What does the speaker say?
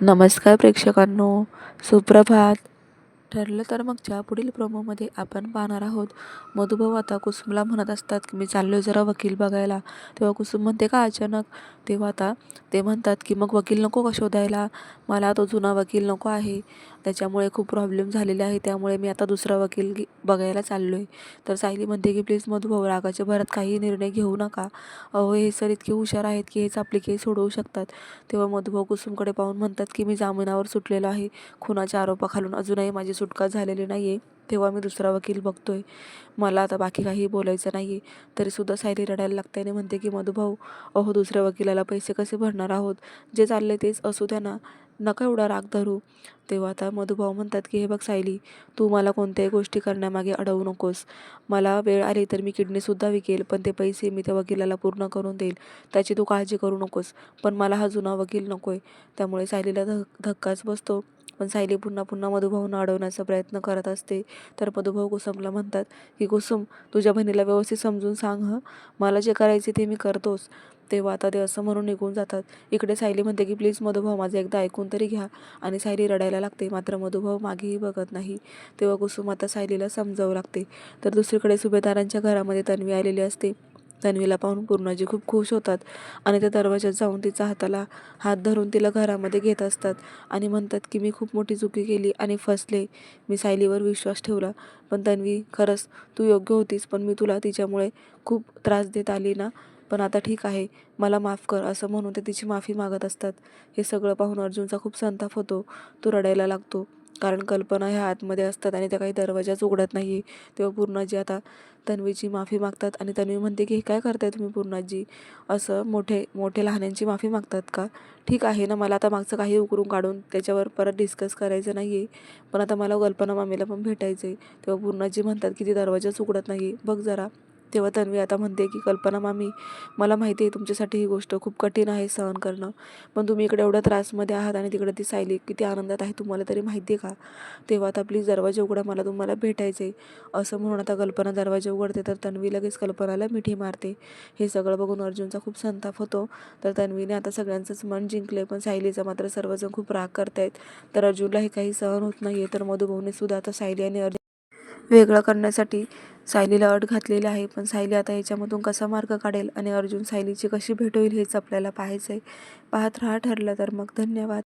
नमस्कार प्रेक्षकांनो. सुप्रभात. ठरलं तर मगच्या पुढील प्रोमोमध्ये आपण पाहणार आहोत. मधुभाऊ आता कुसुमला म्हणत असतात की मी चाललो जरा वकील बघायला. तेव्हा कुसुम म्हणते का अचानक? तेव्हा आता ते म्हणतात की मग वकील नको का शोधायला? मला तो जुना वकील नको आहे. त्याच्यामुळे खूप प्रॉब्लेम झालेले आहे. त्यामुळे मी आता दुसरा वकील बघायला चाललो आहे तर सायली म्हणते की प्लीज मधुभाऊ रागाच्या भरात काही निर्णय घेऊ नका. अहो हे सर इतके हुशार आहेत की हेच आपली केस सोडवू शकतात. तेव्हा मधुभाऊ कुसुमकडे पाहून म्हणतात की मी जामिनावर सुटलेलो आहे. खुनाच्या आरोपाखालून अजूनही माझी सुटका झालेली नाही आहे तेव्हा मी दुसरा वकील बघतो आहे मला आता बाकी काही बोलायचं नाही आहे तरीसुद्धा सायली रडायला लागते आणि म्हणते की मधुभाऊ अहो दुसऱ्या वकिलाला पैसे कसे भरणार आहोत? जे चालले तेच असू द्या ना. नका एवढा राग धरू. तेव्हा आता मधुभाऊ म्हणतात की हे बघ सायली तू मला कोणत्याही गोष्टी करण्यामागे अडवू नकोस. मला वेळ आली तर मी किडनीसुद्धा विकेल पण ते पैसे मी त्या वकिलाला पूर्ण करून देईल. त्याची तू काळजी करू नकोस. पण मला हा जुना वकील नको आहे त्यामुळे सायलीला धक धक्काच बसतो. पण सायली पुन्हा पुन्हा मधुभाऊंना अडवण्याचा प्रयत्न करत असते. तर मधुभाऊ कुसुमला म्हणतात की कुसुम तुझ्या बहिणीला व्यवस्थित समजून सांग हं. मला जे करायचे ते मी करतोच. तेव्हा आता ते असं म्हणून निघून जातात. इकडे सायली म्हणते की प्लीज मधुभाऊ माझं एकदा ऐकून तरी घ्या. आणि सायली रडायला लागते. मात्र मधुभाऊ मागेही बघत नाही. तेव्हा कुसुम आता सायलीला समजावू लागते. तर दुसरीकडे सुभेदारांच्या घरामध्ये तन्वी आलेली असते. तन्वीला पाहून पूर्णाजी खूप खुश होतात आणि त्या दरवाजात जाऊन तिचा हाताला हात धरून तिला घरामध्ये घेत असतात आणि म्हणतात की मी खूप मोठी चुकी केली आणि फसले. मी सायलीवर विश्वास ठेवला. पण तन्वी खरंच तू योग्य होतीस पण मी तुला तिच्यामुळे खूप त्रास देत आली ना? पण आता ठीक आहे. मला माफ कर असं म्हणून ते तिची माफी मागत असतात. हे सगळं पाहून अर्जुनचा खूप संताप होतो. तो रडायला लागतो. कारण कल्पना ह्या आतमध्ये असतात आणि त्या काही दरवाजाच उघडत नाही. तेव्हा पूर्णाजी आता तन्वीची माफी मागतात आणि तन्वी म्हणते की हे काय करताय तुम्ही पूर्णाजी? असं मोठे मोठे लहानांची माफी मागतात का? ठीक आहे ना मला आता मागचं काही उकरून काढून त्याच्यावर परत डिस्कस करायचं नाही आहे पण आता मला कल्पना मामीला पण भेटायचं आहे तेव्हा पूर्णाजी म्हणतात की ती दरवाजाच उघडत नाही बघ जरा. तेव्हा तन्वी आता म्हणते की कल्पना मामी मला माहिती आहे तुमच्यासाठी ही गोष्ट खूप कठीण आहे सहन करणं. पण तुम्ही इकडे एवढ्या त्रासमध्ये आहात आणि तिकडे ती सायली किती आनंदात आहे तुम्हाला तरी माहिती आहे का? तेव्हा आता प्लीज दरवाजा उघडा मला तुम्हाला भेटायचं आहे. असं म्हणून आता कल्पना दरवाजा उघडते तर तन्वी लगेच कल्पनाला मिठी मारते. हे सगळं बघून अर्जुनचा खूप संताप होतो. तर तन्वीने आता सगळ्यांचंच मन जिंकले पण सायलीचा मात्र सर्वजण खूप राग करतायत. तर अर्जुनला हे काही सहन होत नाही आहे तर मधुभाऊने सुद्धा आता सायली आणि अर्जुन वेगळं करण्यासाठी सायलीला अट घातलेली आहे पण सायली आता याच्यामधून कसा मार्ग काढेल आणि अर्जुन सायलीची कशी भेट होईल हेच आपल्याला पाहायचं आहे पाहत राहा ठरलं तर मग. धन्यवाद.